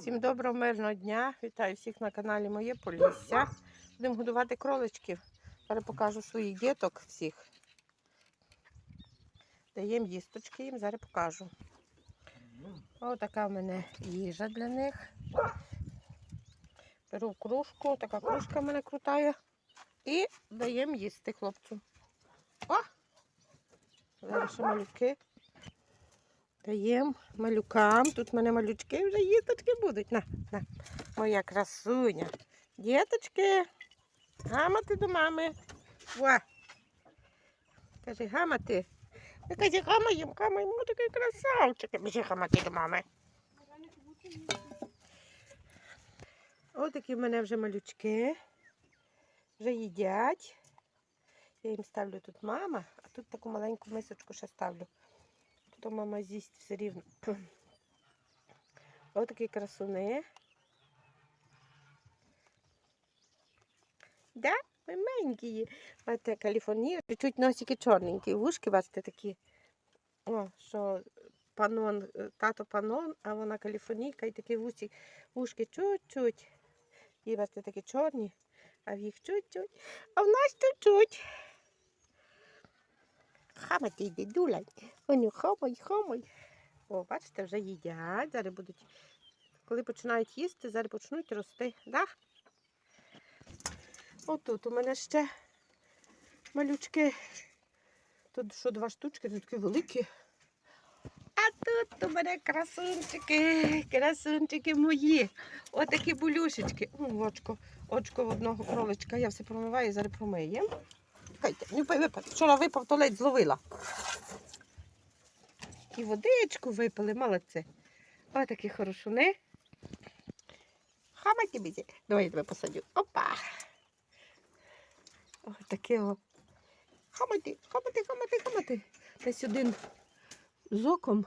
Всім доброго мирного дня. Вітаю всіх на каналі Моє Полісся. Будемо годувати кроличків. Зараз покажу своїх діток всіх. Даємо їсточки їм, зараз покажу. Ось така в мене їжа для них. Беру кружку, така кружка в мене крутає. І даємо їсти хлопцю. О! Зараз ще малюки. Даємо малюкам. Тут в мене малючки вже їсточки будуть. На, на. Моя красуня. Діточки. Гамати до мами. Ва. Каже, гамати. Я каже, гамаємо, гамаємо. Ну такий красавчик. Біжи гамати до мами. Ось такі в мене вже малючки. Вже їдять. Я їм ставлю тут мама, а тут таку маленьку мисочку ще ставлю то мама з'їсть все рівно. Ось такі красуни. Да, маленькі. Бачите, каліфорнія. Чуть носики чорненькі. Вушки, бачите, такі. О, що панон, е, тато панон, а вона каліфорнійка і такі вусі, вушки чуть-чуть. І бачите, такі чорні, а в їх чуть-чуть. А в нас чуть-чуть. Хамати, дідуля. Вони хомой, хомой. О, бачите, вже їдять. Зараз будуть. Коли починають їсти, зараз почнуть рости. Да? Отут у мене ще малючки. Тут що два штучки, тут такі великі. А тут у мене красунчики, красунчики мої. Отакі булюшечки. О, очко, очко в одного кроличка. Я все промиваю, зараз промиємо. Чекайте, не випав. Вчора випав, то ледь зловила. І водичку випили, молодці. Ось такі хорошуни. Хаматі бізі. Давай я тебе посадю. Опа. Ось таке о. Хамати, хамати, хамати, хамати. Десь один з оком.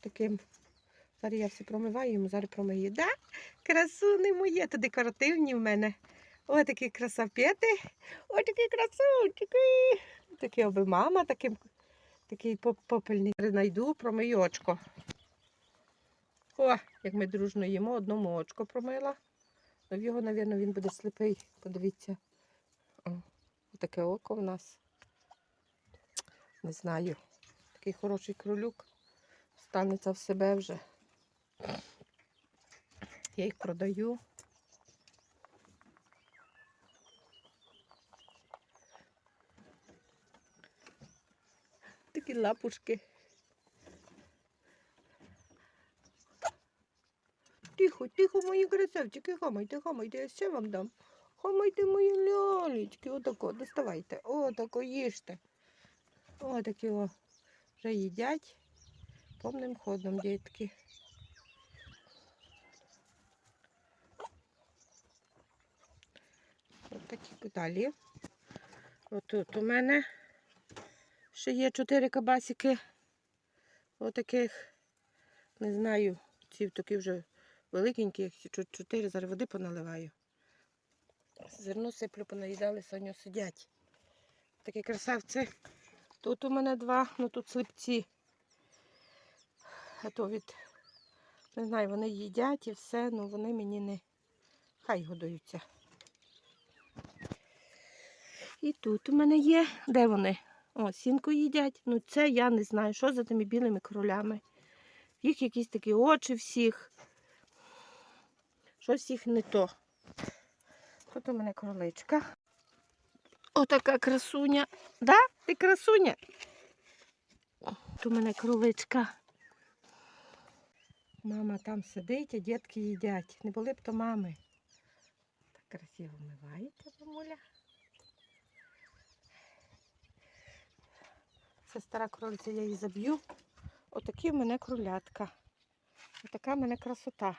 Таким. Зараз я все промиваю, йому зараз промию. Да? Красуни мої, то декоративні в мене. Ось такі красапети. Ось такі красунчики. Такі оби мама, таким, такий поп- попельник знайду, промию очко. О, як ми дружно їмо, одному очко промила. Ну, в його, мабуть, він буде сліпий. Подивіться. О, таке око в нас. Не знаю. Такий хороший кролюк. Станеться в себе вже. Я їх продаю. Такі лапушки. Тихо, тихо, мої красавчики, хамайте, хамайте, я ще вам дам. Хамайте мої лялечки, отако, доставайте, отако їжте. Отакі о, вже їдять повним ходом, дітки. Ось такі далі. Отут у мене ще є чотири кабасики. Отаких, не знаю, ці такі вже великенькі, чотири, зараз води поналиваю. Зерно сиплю, понаїдали, сьогодні сидять. Такі красавці. Тут у мене два, ну тут слипці. А то від, не знаю, вони їдять і все, ну вони мені не хай годуються. І тут у мене є. Де вони? О, сінку їдять. Ну це я не знаю, що за тими білими кролями. Їх якісь такі очі всіх. Щось їх не то. Тут у мене кроличка. Отака красуня. Да? Ти красуня? Тут у мене кроличка. Мама там сидить, а дітки їдять. Не були б то мами. Так красиво вмивається, мамуля. Це стара кролиця, я її заб'ю. Отакі в мене кролятка. Отака в мене красота.